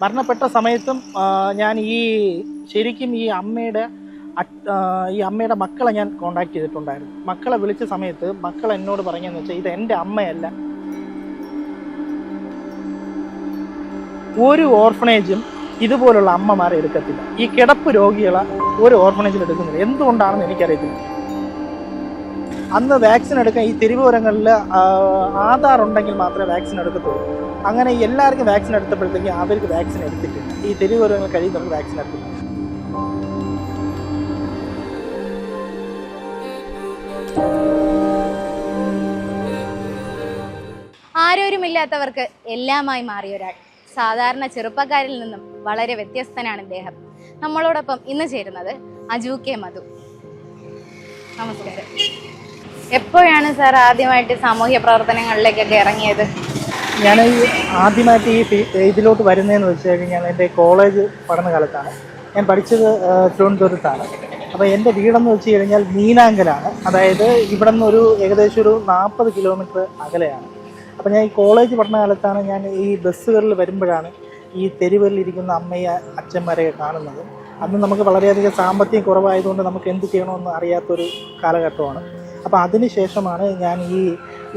മരണപ്പെട്ട സമയത്തും ഞാൻ ഈ ശരിക്കും ഈ അമ്മയുടെ ഈ അമ്മയുടെ മക്കളെ ഞാൻ കോണ്ടാക്ട് ചെയ്തിട്ടുണ്ടായിരുന്നു. മക്കളെ വിളിച്ച സമയത്ത് മക്കൾ എന്നോട് പറഞ്ഞതെന്ന് വെച്ചാൽ ഇത് എന്റെ അമ്മയല്ല. ഒരു ഓർഫണേജും ഇതുപോലുള്ള അമ്മമാരെ എടുക്കത്തില്ല. ഈ കിടപ്പ് രോഗികളെ ഒരു ഓർഫണേജിൽ എടുക്കുന്നില്ല. എന്തുകൊണ്ടാണെന്ന് എനിക്കറിയത്തില്ല. അന്ന് വാക്സിൻ എടുക്കാൻ ഈ തിരുവോരങ്ങളിൽ ആധാർ ഉണ്ടെങ്കിൽ മാത്രമേ വാക്സിൻ എടുക്കത്തുള്ളൂ. അങ്ങനെ എല്ലാവർക്കും വാക്സിൻ എടുത്തപ്പോഴത്തേക്ക് അവർക്ക് വാക്സിൻ എടുത്തിട്ടില്ല. ഈ തെരുവോരങ്ങൾ കഴിയുന്നവർക്ക് വാക്സിൻ എടുത്തില്ല ആരോരുമില്ലാത്തവർക്ക് എല്ലാമായി മാറിയ ഒരാൾ. സാധാരണ ചെറുപ്പക്കാരിൽ നിന്നും വളരെ വ്യത്യസ്തനാണ് ഇദ്ദേഹം. നമ്മളോടൊപ്പം ഇന്ന് ചേരുന്നത് അജു കെ മധു. നമസ്കാരം. എപ്പോഴാണ് സാർ ആദ്യമായിട്ട് സാമൂഹ്യ പ്രവർത്തനങ്ങളിലേക്കൊക്കെ ഇറങ്ങിയത്? ഞാൻ ആദ്യമായിട്ട് ഈ ഇതിലോട്ട് വരുന്നതെന്ന് വെച്ച് കഴിഞ്ഞാൽ എന്റെ കോളേജ് പഠനകാലത്താണ്. ഞാൻ പഠിച്ചത് തിരുവനന്തപുരത്താണ്. അപ്പോൾ എന്റെ വീടെന്ന് വെച്ച് കഴിഞ്ഞാൽ മീനാങ്കലാണ്. അതായത് ഇവിടെ നിന്ന് ഒരു ഏകദേശം ഒരു നാൽപ്പത് കിലോമീറ്റർ അകലെയാണ്. അപ്പോൾ ഞാൻ ഈ കോളേജ് പഠനകാലത്താണ് ഞാൻ ഈ ബസ്സുകളിൽ വരുമ്പോഴാണ് ഈ തെരുവിലിരിക്കുന്ന അമ്മയെ അച്ഛന്മാരെയൊക്കെ കാണുന്നത്. അന്ന് നമുക്ക് വളരെയധികം സാമ്പത്തികം കുറവായതുകൊണ്ട് നമുക്ക് എന്ത് ചെയ്യണമെന്ന് അറിയാത്തൊരു കാലഘട്ടമാണ്. അപ്പോൾ അതിന് ശേഷമാണ് ഞാൻ ഈ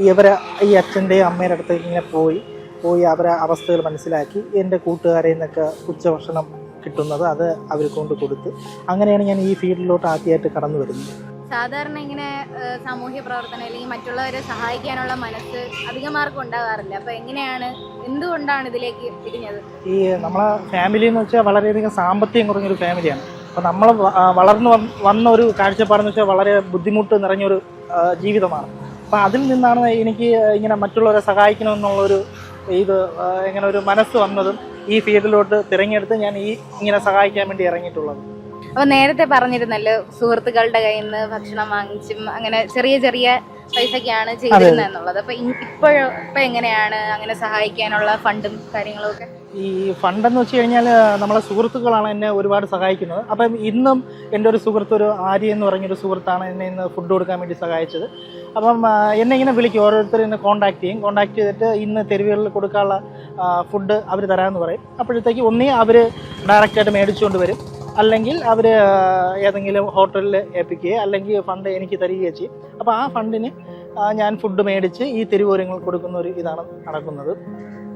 ഇവരെ ഈ അച്ഛന്റെയും അമ്മയുടെ അടുത്തേക്ക് ഇങ്ങനെ പോയി പോയി അവരെ അവസ്ഥകൾ മനസ്സിലാക്കി. എന്റെ കൂട്ടുകാരിൽ നിന്നൊക്കെ ഉച്ചഭക്ഷണം കിട്ടുന്നത് അത് അവർ കൊണ്ട് കൊടുത്ത് അങ്ങനെയാണ് ഞാൻ ഈ ഫീൽഡിലോട്ട് ആദ്യമായിട്ട് കടന്നു വരുന്നത്. സാധാരണ ഇങ്ങനെ സാമൂഹ്യ പ്രവർത്തനം അല്ലെങ്കിൽ മറ്റുള്ളവരെ സഹായിക്കാനുള്ള മനസ്സ് അധികമാർക്കും ഉണ്ടാകാറില്ല. അപ്പൊ എങ്ങനെയാണ് എന്തുകൊണ്ടാണ് ഇതിലേക്ക് തിരിഞ്ഞത് ഈ നമ്മളെ ഫാമിലി എന്ന് വെച്ചാൽ വളരെയധികം സാമ്പത്തികം കുറഞ്ഞൊരു ഫാമിലിയാണ് അപ്പോൾ നമ്മൾ വളർന്നു വന്ന- ഒരു കാഴ്ചപ്പാടെന്ന് വെച്ചാൽ വളരെ ബുദ്ധിമുട്ട് നിറഞ്ഞൊരു ജീവിതമാണ്. അപ്പോൾ അതിൽ നിന്നാണ് എനിക്ക് ഇങ്ങനെ മറ്റുള്ളവരെ സഹായിക്കണമെന്നുള്ളൊരു ഇത് ഇങ്ങനെ ഒരു മനസ്സ് വന്നതും ഈ ഫീൽഡിലോട്ട് തിരഞ്ഞെടുത്ത് ഞാൻ ഈ ഇങ്ങനെ സഹായിക്കാൻ വേണ്ടി ഇറങ്ങിയിട്ടുള്ളത്. അപ്പൊ നേരത്തെ പറഞ്ഞിരുന്നല്ലോ സുഹൃത്തുക്കളുടെ കയ്യിൽ നിന്ന് ഭക്ഷണം വാങ്ങിച്ചും അങ്ങനെ ചെറിയ ചെറിയ പൈസക്കാണ് ചെയ്തിരുന്നത് എന്നുള്ളത് അപ്പൊ ഇപ്പോഴും ഇപ്പൊ എങ്ങനെയാണ് അങ്ങനെ സഹായിക്കാനുള്ള ഫണ്ടും കാര്യങ്ങളും ഒക്കെ? ഈ ഫണ്ടെന്ന് വെച്ച് കഴിഞ്ഞാൽ നമ്മളെ സുഹൃത്തുക്കളാണ് എന്നെ ഒരുപാട് സഹായിക്കുന്നത്. അപ്പം ഇന്നും എന്റെ ഒരു സുഹൃത്ത് ഒരു ആര്യ എന്ന് പറഞ്ഞൊരു സുഹൃത്താണ് എന്നെ ഇന്ന് ഫുഡ് കൊടുക്കാൻ വേണ്ടി സഹായിച്ചത്. അപ്പം എന്നെ ഇങ്ങനെ വിളിക്കും. ഓരോരുത്തർ എന്നെ കോൺടാക്ട് ചെയ്യും. കോൺടാക്ട് ചെയ്തിട്ട് ഇന്ന് തെരുവുകളിൽ കൊടുക്കാനുള്ള ഫുഡ് അവർ തരാമെന്ന് പറയും. അപ്പോഴത്തേക്ക് ഒന്നേ അവർ ഡയറക്റ്റായിട്ട് മേടിച്ചുകൊണ്ട് വരും. അല്ലെങ്കിൽ അവർ ഏതെങ്കിലും ഹോട്ടലിൽ ഏൽപ്പിക്കുകയോ അല്ലെങ്കിൽ ഫണ്ട് എനിക്ക് തരികയോ ചെയ്യും. അപ്പോൾ ആ ഫണ്ടിന് ഞാൻ ഫുഡ് മേടിച്ച് ഈ തെരുവോരങ്ങൾ കൊടുക്കുന്ന ഒരു ഇതാണ് നടക്കുന്നത്.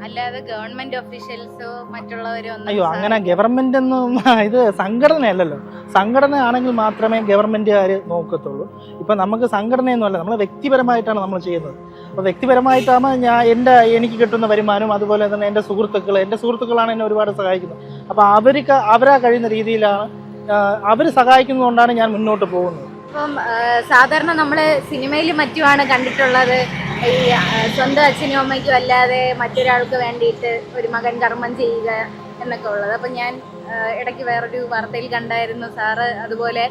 അല്ലാതെ ഗവൺമെന്റ് ഓഫീഷ്യൽസോ മറ്റുള്ളവരോ അയ്യോ അങ്ങനെ ഗവൺമെന്റ് ഒന്നും ഇത് സംഘടനയല്ലല്ലോ. സംഘടന ആണെങ്കിൽ മാത്രമേ ഗവൺമെന്റുകാർ നോക്കത്തുള്ളൂ. ഇപ്പൊ നമുക്ക് സംഘടനയൊന്നുമല്ല നമ്മൾ വ്യക്തിപരമായിട്ടാണ് നമ്മൾ ചെയ്യുന്നത്. അപ്പോൾ വ്യക്തിപരമായിട്ടാണ് ഞാൻ എന്റെ എനിക്ക് കിട്ടുന്ന വരുമാനം അതുപോലെ തന്നെ എന്റെ സുഹൃത്തുക്കൾ എന്റെ സുഹൃത്തുക്കളാണ് എന്നെ ഒരുപാട് സഹായിക്കുന്നത്. അപ്പോൾ അവർക്ക് അവരാ കഴിയുന്ന രീതിയിലാണ് അവർ സഹായിക്കുന്നതുകൊണ്ടാണ് ഞാൻ മുന്നോട്ട് പോകുന്നത്. ഇപ്പം സാധാരണ നമ്മൾ സിനിമയിലും മറ്റുമാണ് കണ്ടിട്ടുള്ളത്. ഈ സ്വന്തം അച്ഛനും അമ്മയ്ക്കും അല്ലാതെ മറ്റൊരാൾക്ക് വേണ്ടിയിട്ട് ഒരു മകൻ കർമ്മം ചെയ്യുക എന്നൊക്കെ ഉള്ളത്. അപ്പം ഞാൻ ഇടയ്ക്ക് വേറൊരു വാർത്തയിൽ കണ്ടായിരുന്നു സാറ് അതുപോലെ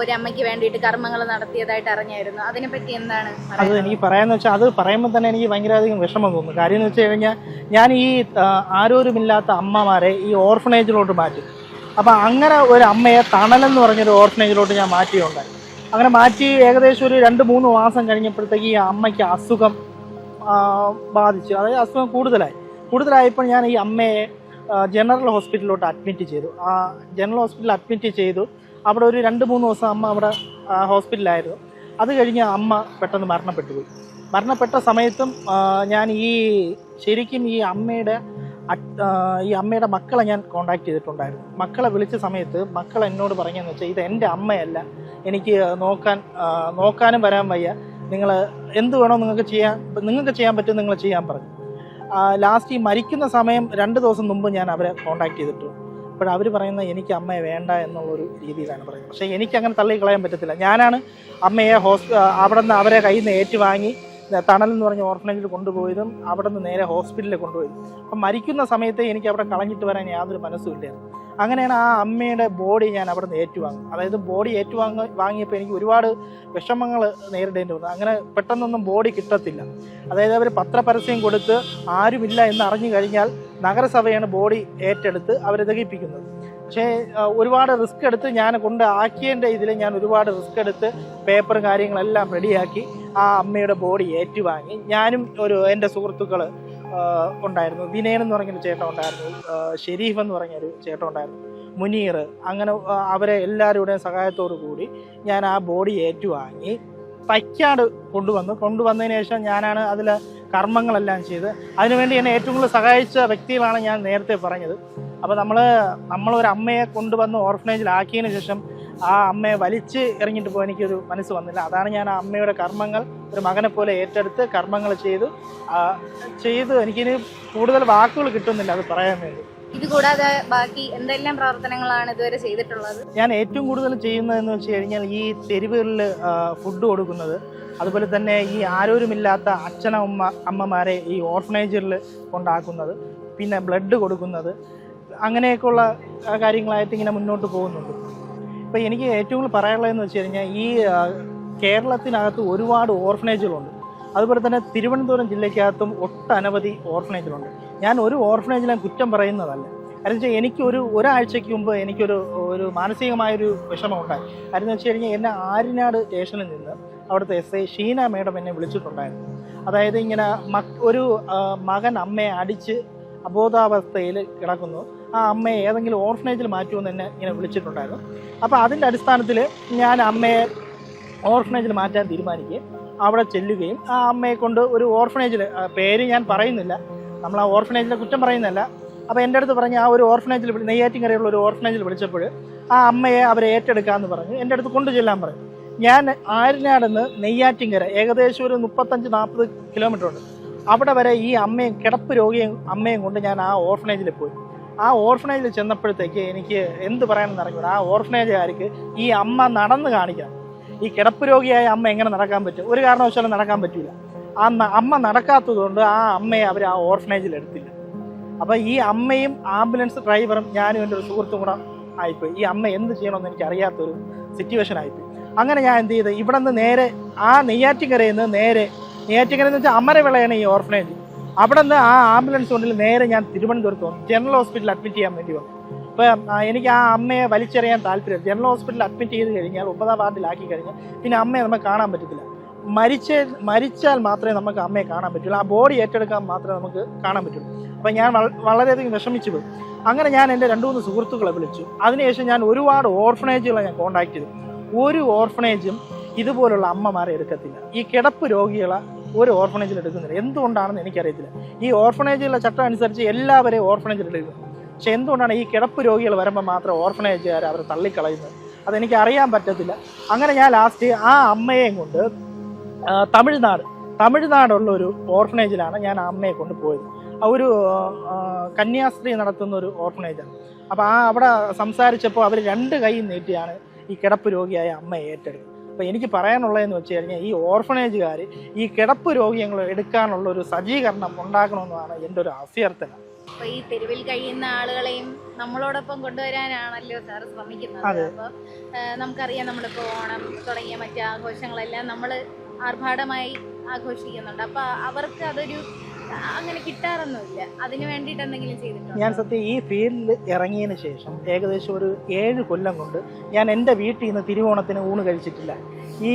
ഒരു അമ്മയ്ക്ക് വേണ്ടിയിട്ട് കർമ്മങ്ങൾ നടത്തിയതായിട്ട് അറിഞ്ഞായിരുന്നു. അതിനെപ്പറ്റി എന്താണ് അത്? എനിക്ക് പറയാന്ന് വെച്ചാൽ അത് പറയുമ്പോൾ തന്നെ എനിക്ക് ഭയങ്കരധികം വിഷമം തോന്നുന്നു കാര്യം എന്ന് വെച്ച് കഴിഞ്ഞാൽ ഞാൻ ഈ ആരോരുമില്ലാത്ത അമ്മമാരെ ഈ ഓർഫനേജിലോട്ട് മാറ്റി. അപ്പം അങ്ങനെ ഒരു അമ്മയെ തണലെന്ന് പറഞ്ഞൊരു ഓർഫനേജിലോട്ട് ഞാൻ മാറ്റിയുണ്ടായി. അങ്ങനെ മാറ്റി ഏകദേശം ഒരു രണ്ട് മൂന്ന് മാസം കഴിഞ്ഞപ്പോഴത്തേക്ക് ഈ അമ്മയ്ക്ക് അസുഖം ബാധിച്ചു. അതായത് അസുഖം കൂടുതലായി. കൂടുതലായപ്പോൾ ഞാൻ ഈ അമ്മയെ ജനറൽ ഹോസ്പിറ്റലിലോട്ട് അഡ്മിറ്റ് ചെയ്തു. ആ ജനറൽ ഹോസ്പിറ്റലിൽ അഡ്മിറ്റ് ചെയ്തു. അവിടെ ഒരു രണ്ട് മൂന്ന് ദിവസം അമ്മ അവിടെ ഹോസ്പിറ്റലിലായിരുന്നു. അത് കഴിഞ്ഞ് അമ്മ പെട്ടെന്ന് മരണപ്പെട്ടു പോയി. മരണപ്പെട്ട സമയത്തും ഞാൻ ഈ ശരിക്കും ഈ അമ്മയുടെ ഈ അമ്മയുടെ മക്കളെ ഞാൻ കോണ്ടാക്ട് ചെയ്തിട്ടുണ്ടായിരുന്നു. മക്കളെ വിളിച്ച സമയത്ത് മക്കൾ എന്നോട് പറഞ്ഞതെന്ന് വെച്ചാൽ ഇത് എന്റെ അമ്മയല്ല എനിക്ക് നോക്കാൻ നോക്കാനും വരാൻ വയ്യ. നിങ്ങൾ എന്ത് വേണോ നിങ്ങൾക്ക് ചെയ്യാൻ നിങ്ങൾക്ക് ചെയ്യാൻ പറ്റും നിങ്ങൾ ചെയ്യാൻ പറഞ്ഞു. ലാസ്റ്റ് ഈ മരിക്കുന്ന സമയം രണ്ട് ദിവസം മുമ്പ് ഞാൻ അവരെ കോണ്ടാക്ട് ചെയ്തിട്ടു. അപ്പോൾ അവർ പറയുന്നത് എനിക്ക് അമ്മയെ വേണ്ട എന്നുള്ളൊരു രീതിയിലാണ് പറയുന്നത്. പക്ഷേ എനിക്ക് അങ്ങനെ തള്ളി കളയാൻ പറ്റത്തില്ല. ഞാനാണ് അമ്മയെ ഹോസ്പി അവിടെ നിന്ന് അവരെ കയ്യിൽ നിന്ന് ഏറ്റുവാങ്ങി തണൽ എന്ന് പറഞ്ഞ ഓർഫനേജിൽ കൊണ്ടുപോയതും അവിടെ നിന്ന് നേരെ ഹോസ്പിറ്റലിൽ കൊണ്ടുപോയതും. അപ്പം മരിക്കുന്ന സമയത്ത് എനിക്ക് അവിടെ കളഞ്ഞിട്ട് വരാൻ യാതൊരു മനസ്സുമില്ലായിരുന്നു അങ്ങനെയാണ് ആ അമ്മയുടെ ബോഡി ഞാൻ അവിടെ നിന്ന് ഏറ്റുവാങ്ങും അതായത് ബോഡി ഏറ്റുവാങ്ങ വാങ്ങിയപ്പോൾ എനിക്ക് ഒരുപാട് വിഷമങ്ങൾ നേരിടേണ്ടി വന്നു. അങ്ങനെ പെട്ടെന്നൊന്നും ബോഡി കിട്ടത്തില്ല. അതായത് അവർ പത്രപരസ്യം കൊടുത്ത് ആരുമില്ല എന്ന് അറിഞ്ഞു കഴിഞ്ഞാൽ നഗരസഭയാണ് ബോഡി ഏറ്റെടുത്ത് അവരെ ദഹിപ്പിക്കുന്നത്. പക്ഷേ ഒരുപാട് റിസ്ക് എടുത്ത് ഞാൻ കൊണ്ട് ആക്കിയതിന്റെ ഇതിൽ ഞാൻ ഒരുപാട് റിസ്ക് എടുത്ത് പേപ്പറും കാര്യങ്ങളെല്ലാം റെഡിയാക്കി ആ അമ്മയുടെ ബോഡി ഏറ്റുവാങ്ങി. ഞാനും ഒരു എന്റെ സുഹൃത്തുക്കൾ ഉണ്ടായിരുന്നു. വിനയൻ എന്ന് പറഞ്ഞൊരു ചേട്ടൻ ഉണ്ടായിരുന്നു. ഷെരീഫ് എന്ന് പറഞ്ഞൊരു ചേട്ടൻ ഉണ്ടായിരുന്നു. മുനീർ അങ്ങനെ അവരെ എല്ലാവരുടെയും സഹായത്തോടു കൂടി ഞാൻ ആ ബോഡി ഏറ്റുവാങ്ങി. തൈക്കാട് കൊണ്ടുവന്നു. കൊണ്ടുവന്നതിന് ശേഷം ഞാനാണ് അതിൽ കർമ്മങ്ങളെല്ലാം ചെയ്ത്. അതിനുവേണ്ടി എന്നെ ഏറ്റവും കൂടുതൽ സഹായിച്ച വ്യക്തികളാണ് ഞാൻ നേരത്തെ പറഞ്ഞത്. അപ്പോൾ നമ്മൾ നമ്മളൊരു അമ്മയെ കൊണ്ടുവന്ന് ഓർഫനേജിലാക്കിയതിന് ശേഷം ആ അമ്മയെ വലിച്ച് ഇറങ്ങിയിട്ട് പോകാൻ എനിക്കൊരു മനസ്സ് വന്നില്ല. അതാണ് ഞാൻ ആ അമ്മയുടെ കർമ്മങ്ങൾ ഒരു മകനെ പോലെ ഏറ്റെടുത്ത് കർമ്മങ്ങൾ ചെയ്തു. ചെയ്ത് എനിക്കിനി കൂടുതൽ വാക്കുകൾ കിട്ടുന്നില്ല അത് പറയാൻ വേണ്ടി. ഇത് കൂടാതെ ബാക്കി എന്തെല്ലാം പ്രവർത്തനങ്ങളാണ് ഇതുവരെ ചെയ്തിട്ടുള്ളത്? ഞാൻ ഏറ്റവും കൂടുതൽ ചെയ്യുന്നതെന്ന് വെച്ച് കഴിഞ്ഞാൽ ഈ തെരുവുകളിൽ ഫുഡ് കൊടുക്കുന്നത്. അതുപോലെ തന്നെ ഈ ആരോരുമില്ലാത്ത അച്ഛനമ്മ അമ്മമാരെ ഈ ഓർഫനേജിൽ കൊണ്ടാക്കുന്നത്. പിന്നെ ബ്ലഡ് കൊടുക്കുന്നത്. അങ്ങനെയൊക്കെയുള്ള കാര്യങ്ങളായിട്ട് ഇങ്ങനെ മുന്നോട്ട് പോകുന്നുണ്ട്. ഇപ്പോൾ എനിക്ക് ഏറ്റവും കൂടുതൽ പറയാനുള്ളതെന്ന് വെച്ച് കഴിഞ്ഞാൽ ഈ കേരളത്തിനകത്ത് ഒരുപാട് ഓർഫനേജുകളുണ്ട്. അതുപോലെ തന്നെ തിരുവനന്തപുരം ജില്ലയ്ക്കകത്തും ഒട്ടനവധി ഓർഫനേജുകളുണ്ട്. ഞാൻ ഒരു ഓർഫനേജിനെ കുറ്റം പറയുന്നതല്ല. കാരണം വെച്ചാൽ എനിക്കൊരു ഒരാഴ്ചയ്ക്ക് മുമ്പ് എനിക്കൊരു ഒരു മാനസികമായൊരു വിഷമം ഉണ്ടായി കാരണം വെച്ച് കഴിഞ്ഞാൽ എന്നെ ആര്യനാട് സ്റ്റേഷനിൽ നിന്ന് അവിടുത്തെ എസ് ഐ ഷീന മേഡം എന്നെ വിളിച്ചിട്ടുണ്ടായിരുന്നു. അതായത് ഇങ്ങനെ മക് ഒരു മകൻ അമ്മയെ അടിച്ച് അബോധാവസ്ഥയിൽ കിടക്കുന്നു. ആ അമ്മയെ ഏതെങ്കിലും ഓർഫനേജിൽ മാറ്റുമെന്ന് എന്നെ ഇങ്ങനെ വിളിച്ചിട്ടുണ്ടായിരുന്നു. അപ്പോൾ അതിന്റെ അടിസ്ഥാനത്തിൽ ഞാൻ അമ്മയെ ഓർഫനേജിൽ മാറ്റാൻ തീരുമാനിക്കുകയും അവിടെ ചെല്ലുകയും ആ അമ്മയെ കൊണ്ട് ഒരു ഓർഫനേജിൽ പേര് ഞാൻ പറയുന്നില്ല. നമ്മൾ ആ ഓർഫനേജിലെ കുറ്റം പറയുന്നില്ല അപ്പോൾ എന്റെ അടുത്ത് പറഞ്ഞ് ആ ഒരു ഓർഫനേജിൽ നെയ്യാറ്റിൻകരയുള്ള ഒരു ഓർഫനേജിൽ വിളിച്ചപ്പോൾ ആ അമ്മയെ അവരെ ഏറ്റെടുക്കാമെന്ന് പറഞ്ഞു. എന്റെ അടുത്ത് കൊണ്ടു ചെല്ലാൻ പറഞ്ഞു. ഞാൻ ആര്യനാടെന്ന് നെയ്യാറ്റിൻകര ഏകദേശം ഒരു മുപ്പത്തഞ്ച് നാൽപ്പത് കിലോമീറ്റർ ഉണ്ട്. അവിടെ വരെ ഈ അമ്മയും കിടപ്പ് രോഗിയും അമ്മയും കൊണ്ട് ഞാൻ ആ ഓർഫനേജിൽ പോയി. ആ ഓർഫനേജിൽ ചെന്നപ്പോഴത്തേക്ക് എനിക്ക് എന്ത് പറയാനെന്ന് അറിഞ്ഞൂടാ? ആ ഓർഫനേജുകാർക്ക് ഈ അമ്മ നടന്ന് കാണിക്കണം. ഈ കിടപ്പ് രോഗിയായ അമ്മ എങ്ങനെ നടക്കാൻ പറ്റും? ഒരു കാരണവശാലും നടക്കാൻ പറ്റില്ല ആ അമ്മ നടക്കാത്തതുകൊണ്ട് ആ അമ്മയെ അവർ ആ ഓർഫനേജിൽ എടുത്തില്ല. അപ്പോൾ ഈ അമ്മയും ആംബുലൻസ് ഡ്രൈവറും ഞാനും എന്റെ ഒരു സുഹൃത്തും കൂടെ ആയിപ്പോയി. ഈ അമ്മ എന്ത് ചെയ്യണമെന്ന് എനിക്ക് അറിയാത്തൊരു സിറ്റുവേഷൻ ആയിപ്പോയി. അങ്ങനെ ഞാൻ എന്ത് ചെയ്ത്? ഇവിടെ നിന്ന് നേരെ ആ നെയ്യാറ്റിക്കരയിൽ നിന്ന് നേരെ നെയ്യാറ്റിൻകര എന്ന് വെച്ചാൽ അമരവിളയാണ് ഈ ഓർഫനേജ് അവിടെ നിന്ന് ആ ആംബുലൻസ് കൊണ്ടിൽ നേരെ ഞാൻ തിരുവനന്തപുരത്ത് വന്നു. ജനറൽ ഹോസ്പിറ്റലിൽ അഡ്മിറ്റ് ചെയ്യാൻ വേണ്ടി വന്നു. അപ്പോൾ എനിക്ക് ആ അമ്മയെ വലിച്ചെറിയാൻ താല്പര്യം ജനറൽ ഹോസ്പിറ്റലിൽ അഡ്മിറ്റ് ചെയ്ത് കഴിഞ്ഞാൽ ഒമ്പതാം വാർഡിലാക്കി കഴിഞ്ഞാൽ പിന്നെ അമ്മയെ നമുക്ക് കാണാൻ പറ്റത്തില്ല. മരിച്ച മരിച്ചാൽ മാത്രമേ നമുക്ക് അമ്മയെ കാണാൻ പറ്റുള്ളൂ. ആ ബോഡി ഏറ്റെടുക്കാൻ മാത്രമേ നമുക്ക് കാണാൻ പറ്റുള്ളൂ. അപ്പം ഞാൻ വള- വളരെയധികം വിഷമിച്ചു പോയി. അങ്ങനെ ഞാൻ എന്റെ രണ്ട് മൂന്ന് സുഹൃത്തുക്കളെ വിളിച്ചു. അതിനുശേഷം ഞാൻ ഒരുപാട് ഓർഫനേജുകളെ ഞാൻ കോൺടാക്ട് ചെയ്തു. ഒരു ഓർഫനേജും ഇതുപോലുള്ള അമ്മമാരെ എടുക്കത്തില്ല. ഈ കിടപ്പ് രോഗികളെ ഒരു ഓർഫണേജിൽ എടുക്കുന്നില്ല. എന്തുകൊണ്ടാണെന്ന് എനിക്കറിയത്തില്ല. ഈ ഓർഫണേജിലുള്ള ചട്ടം അനുസരിച്ച് എല്ലാവരെയും ഓർഫണേജിൽ എടുക്കും. പക്ഷെ എന്തുകൊണ്ടാണ് ഈ കിടപ്പ് രോഗികൾ വരുമ്പോൾ മാത്രം ഓർഫണേജുകാർ അവർ തള്ളിക്കളയുന്നത്? അതെനിക്ക് അറിയാൻ പറ്റത്തില്ല. അങ്ങനെ ഞാൻ ലാസ്റ്റ് ആ അമ്മയെയും കൊണ്ട് തമിഴ്നാട് തമിഴ്നാടുള്ള ഒരു ഓർഫണേജിലാണ് ഞാൻ ആ അമ്മയെ കൊണ്ട് പോയത്. ഒരു കന്യാസ്ത്രീ നടത്തുന്ന ഒരു ഓർഫണേജാണ് അപ്പോൾ ആ അവിടെ സംസാരിച്ചപ്പോൾ അവർ രണ്ട് കൈ നീട്ടിയാണ് ഈ കിടപ്പ് രോഗിയായ അമ്മയെ ഏറ്റെടുത്തത്. അപ്പോൾ എനിക്ക് പറയാനുള്ളതെന്ന് വെച്ച് കഴിഞ്ഞാൽ ഈ ഓർഫനേജുകാർ ഈ കിടപ്പ് രോഗികൾ എടുക്കാനുള്ള ഒരു സജ്ജീകരണം ഉണ്ടാക്കണമെന്നാണ് എന്റെ ഒരു അഭ്യർത്ഥന. അപ്പൊ ഈ തെരുവിൽ കഴിയുന്ന ആളുകളെയും നമ്മളോടൊപ്പം കൊണ്ടുവരാനാണല്ലോ സാർ ശ്രമിക്കുന്നത്. അപ്പോൾ അപ്പൊ നമുക്കറിയാം നമ്മളിപ്പോ ഓണം തുടങ്ങിയ മറ്റു ആഘോഷങ്ങളെല്ലാം നമ്മൾ ആർഭാടമായി ആഘോഷിക്കുന്നുണ്ട്. അപ്പൊ അവർക്ക് അതൊരു അങ്ങനെ കിട്ടാറൊന്നുമില്ല. അതിന് വേണ്ടിയിട്ട് എന്തെങ്കിലും ചെയ്തിട്ടുണ്ട്? ഞാൻ സത്യം ഈ ഫീൽഡിൽ ഇറങ്ങിയതിന് ശേഷം ഏകദേശം ഒരു ഏഴ് കൊല്ലം കൊണ്ട് ഞാൻ എന്റെ വീട്ടിൽ നിന്ന് തിരുവോണത്തിന് ഊണ് കഴിച്ചിട്ടില്ല. ഈ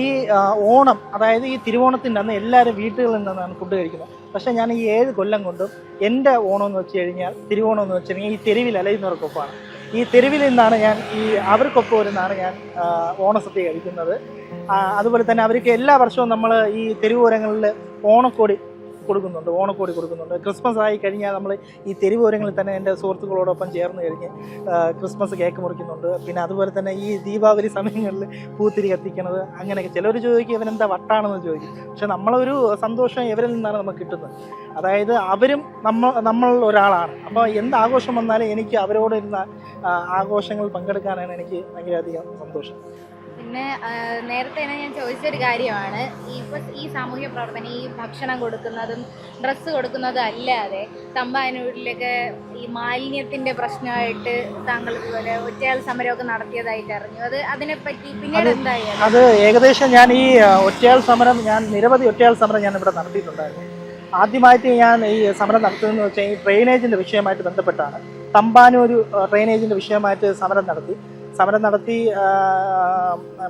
ഓണം അതായത് ഈ തിരുവോണത്തിന്റെ അന്ന് എല്ലാവരും വീട്ടുകളിൽ നിന്നാണ് ഫുഡ് കഴിക്കുന്നത്. പക്ഷേ ഞാൻ ഈ ഏഴ് കൊല്ലം കൊണ്ടും എന്റെ ഓണം എന്ന് വെച്ച് കഴിഞ്ഞാൽ തിരുവോണം എന്ന് വെച്ച് കഴിഞ്ഞാൽ ഈ തെരുവിൽ അലയുന്നവർക്കൊപ്പമാണ്. ഈ തെരുവിൽ നിന്നാണ് ഞാൻ ഈ അവർക്കൊപ്പം ഇരുന്നാണ് ഞാൻ ഓണസദ്യ കഴിക്കുന്നത്. അതുപോലെ തന്നെ അവർക്ക് എല്ലാ വർഷവും നമ്മൾ ഈ തെരുവോരങ്ങളിൽ ഓണക്കോടി കൊടുക്കുന്നുണ്ട് ഓണക്കോടി കൊടുക്കുന്നുണ്ട്. ക്രിസ്മസ് ആയി കഴിഞ്ഞാൽ നമ്മൾ ഈ തെരുവോരങ്ങളിൽ തന്നെ എന്റെ സുഹൃത്തുക്കളോടൊപ്പം ചേർന്ന് കഴിഞ്ഞ് ക്രിസ്മസ് കേക്ക് മുറിക്കുന്നുണ്ട്. പിന്നെ അതുപോലെ തന്നെ ഈ ദീപാവലി സമയങ്ങളിൽ പൂത്തിരി കത്തിക്കണത്. അങ്ങനെയൊക്കെ ചിലർ ചോദിക്കും ഇവനെന്താ വട്ടാണെന്ന് ചോദിക്കും. പക്ഷെ നമ്മളൊരു സന്തോഷം ഇവരിൽ നിന്നാണ് നമുക്ക് കിട്ടുന്നത്. അതായത് അവരും നമ്മൾ നമ്മൾ ഒരാളാണ്. അപ്പോൾ എന്ത് ആഘോഷം വന്നാലും എനിക്ക് അവരോട് ഇരുന്ന ആഘോഷങ്ങൾ പങ്കെടുക്കാനാണ് എനിക്ക് ഭയങ്കരധികം സന്തോഷം. പിന്നെ നേരത്തെ തന്നെ ഞാൻ ചോദിച്ചൊരു കാര്യമാണ്. ഈ ഇപ്പൊ ഈ സാമൂഹ്യ പ്രവർത്തനം ഈ ഭക്ഷണം കൊടുക്കുന്നതും ഡ്രസ്സ് കൊടുക്കുന്നതും അല്ലാതെ തമ്പാനൂരിലൊക്കെ ഈ മാലിന്യത്തിന്റെ പ്രശ്നമായിട്ട് താങ്കൾ ഇതുപോലെ ഒറ്റയാൾ സമരമൊക്കെ നടത്തിയതായിട്ട് അറിഞ്ഞു. അത് അതിനെപ്പറ്റി പിന്നീട് എന്തായി? അത്? ഏകദേശം ഞാൻ ഈ ഒറ്റയാൾ സമരം ഞാൻ നിരവധി ഒറ്റയാൾ സമരം ഞാൻ ഇവിടെ നടത്തിയിട്ടുണ്ടായിരുന്നു. ആദ്യമായിട്ട് ഞാൻ ഈ സമരം നടത്തുന്നതെന്ന് വെച്ചാൽ ഈ ഡ്രെയിനേജിന്റെ വിഷയമായിട്ട് ബന്ധപ്പെട്ടാണ്. തമ്പാനൂർ ഡ്രെയിനേജിന്റെ ഡ്രെയിനേജിന്റെ വിഷയമായിട്ട് സമരം നടത്തി. സമരം നടത്തി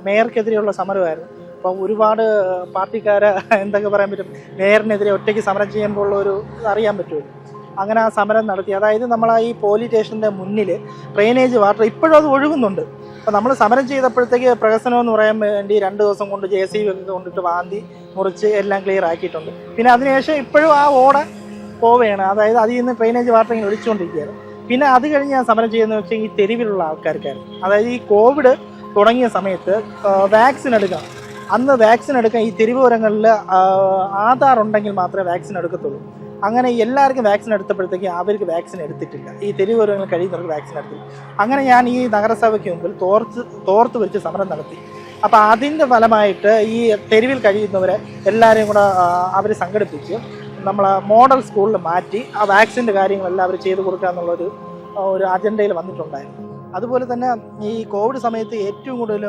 മേയർക്കെതിരെയുള്ള സമരമായിരുന്നു. അപ്പോൾ ഒരുപാട് പാർട്ടിക്കാരെ എന്തൊക്കെ പറയാൻ പറ്റും മേയറിനെതിരെ ഒറ്റയ്ക്ക് സമരം ചെയ്യുമ്പോൾ ഒരു അറിയാൻ പറ്റുമല്ലോ അങ്ങനെ ആ സമരം നടത്തി. അതായത് നമ്മൾ ഈ പോലീസ് സ്റ്റേഷന്റെ മുന്നിൽ ഡ്രെയിനേജ് വാട്ടർ ഇപ്പോഴും അത് ഒഴുകുന്നുണ്ട്. അപ്പോൾ നമ്മൾ സമരം ചെയ്തപ്പോഴത്തേക്ക് പ്രഹസനം എന്ന് പറയാൻ വേണ്ടി രണ്ട് ദിവസം കൊണ്ട് ജെ സി ബി ഒക്കെ കൊണ്ടിട്ട് വാന്തി മുറിച്ച് എല്ലാം ക്ലിയർ ആക്കിയിട്ടുണ്ട്. പിന്നെ അതിനുശേഷം ഇപ്പോഴും ആ ഓട പോവുകയാണ്. അതായത് അതിൽ നിന്ന് ഡ്രെയിനേജ് വാട്ടർ ഇങ്ങനെ ഒഴിച്ചുകൊണ്ടിരിക്കുകയാണ് പിന്നെ അത് കഴിഞ്ഞ് ഞാൻ സമരം ചെയ്യുന്നത് വെച്ചാൽ ഈ തെരുവിലുള്ള ആൾക്കാർക്കായിരുന്നു അതായത് ഈ കോവിഡ് തുടങ്ങിയ സമയത്ത് വാക്സിൻ എടുക്കാം. അന്ന് വാക്സിൻ എടുക്കാൻ ഈ തെരുവോരങ്ങളിൽ ആധാർ ഉണ്ടെങ്കിൽ മാത്രമേ വാക്സിൻ എടുക്കത്തുള്ളൂ. അങ്ങനെ എല്ലാവർക്കും വാക്സിൻ എടുത്തപ്പോഴത്തേക്ക് അവർക്ക് വാക്സിൻ എടുത്തിട്ടില്ല. ഈ തെരുവോരങ്ങളിൽ കഴിയുന്നവർക്ക് വാക്സിൻ എടുത്തില്ല. അങ്ങനെ ഞാൻ ഈ നഗരസഭയ്ക്ക് മുമ്പിൽ തോർത്ത് തോർത്ത് വെച്ച് സമരം നടത്തി. അപ്പോൾ അതിന്റെ ഫലമായിട്ട് ഈ തെരുവിൽ കഴിയുന്നവരെ എല്ലാവരെയും കൂടെ അവർ സംഘടിപ്പിച്ച് നമ്മൾ മോഡൽ സ്കൂളിൽ മാറ്റി ആ വാക്സിന്റെ കാര്യങ്ങളെല്ലാം അവർ ചെയ്തു കൊടുക്കുക എന്നുള്ളൊരു ഒരു അജണ്ടയിൽ വന്നിട്ടുണ്ടായിരുന്നു. അതുപോലെ തന്നെ ഈ കോവിഡ് സമയത്ത് ഏറ്റവും കൂടുതൽ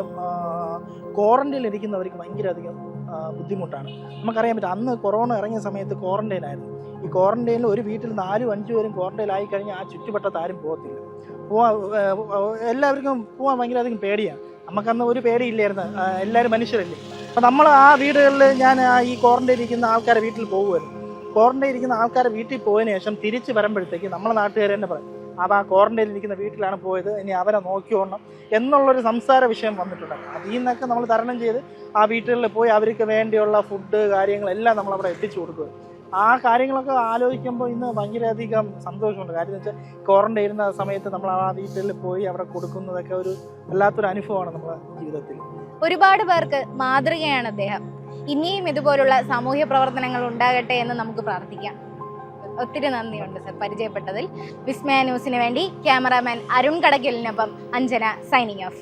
ക്വാറന്റൈനിൽ ഇരിക്കുന്നവർക്ക് ഭയങ്കര അധികം ബുദ്ധിമുട്ടാണ്. നമുക്കറിയാൻ പറ്റും അന്ന് കൊറോണ ഇറങ്ങിയ സമയത്ത് ക്വാറന്റൈൻ ആയിരുന്നു. ഈ ക്വാറന്റൈനിൽ ഒരു വീട്ടിൽ നാലും അഞ്ചു പേരും ക്വാറന്റൈൻ ആയി കഴിഞ്ഞാൽ ആ ചുറ്റുവട്ടത്ത് ആരും പോകത്തില്ല. പോവാ എല്ലാവർക്കും പോകാൻ ഭയങ്കര അധികം പേടിയാണ്. നമുക്കന്ന് ഒരു പേടിയില്ലായിരുന്നു എല്ലാവരും മനുഷ്യരല്ലേ. അപ്പം നമ്മൾ ആ വീടുകളിൽ ഞാൻ ഈ ക്വാറന്റൈൻ ഇരിക്കുന്ന ആൾക്കാരെ വീട്ടിൽ പോകുമായിരുന്നു ക്വാറന്റൈൻ ഇരിക്കുന്ന ആൾക്കാരെ വീട്ടിൽ പോയതിനു ശേഷം തിരിച്ചു വരുമ്പോഴത്തേക്ക് നമ്മളെ നാട്ടുകാർ തന്നെ പറയും അപ്പം ആ ക്വാറന്റൈനിൽ ഇരിക്കുന്ന വീട്ടിലാണ് പോയത് ഇനി അവരെ നോക്കിയോണം എന്നുള്ളൊരു സംസാര വിഷയം വന്നിട്ടുണ്ട്. അതിൽ നിന്നൊക്കെ നമ്മൾ തരണം ചെയ്ത് ആ വീട്ടുകളിൽ പോയി അവർക്ക് വേണ്ടിയുള്ള ഫുഡ് കാര്യങ്ങളെല്ലാം നമ്മൾ അവിടെ എത്തിച്ചു കൊടുക്കുക ആ കാര്യങ്ങളൊക്കെ ആലോചിക്കുമ്പോൾ ഇന്ന് ഭയങ്കരധികം സന്തോഷമുണ്ട്. കാര്യം എന്ന് വെച്ചാൽ ക്വാറന്റൈൻ ഇരുന്ന സമയത്ത് നമ്മൾ ആ വീട്ടിൽ പോയി അവിടെ കൊടുക്കുന്നതൊക്കെ ഒരു വല്ലാത്തൊരു അനുഭവമാണ് നമ്മുടെ ജീവിതത്തിൽ. ഒരുപാട് പേർക്ക് മാതൃകയാണ് അദ്ദേഹം. ഇനിയും ഇതുപോലുള്ള സാമൂഹ്യ പ്രവർത്തനങ്ങൾ ഉണ്ടാകട്ടെ എന്ന് നമുക്ക് പ്രാർത്ഥിക്കാം. ഒത്തിരി നന്ദിയുണ്ട് സർ പരിചയപ്പെട്ടതിൽ. വിസ്മയ ന്യൂസിന് വേണ്ടി ക്യാമറാമാൻ അരുൺ കടക്കലിനൊപ്പം അഞ്ജന സൈനിങ് ഓഫ്.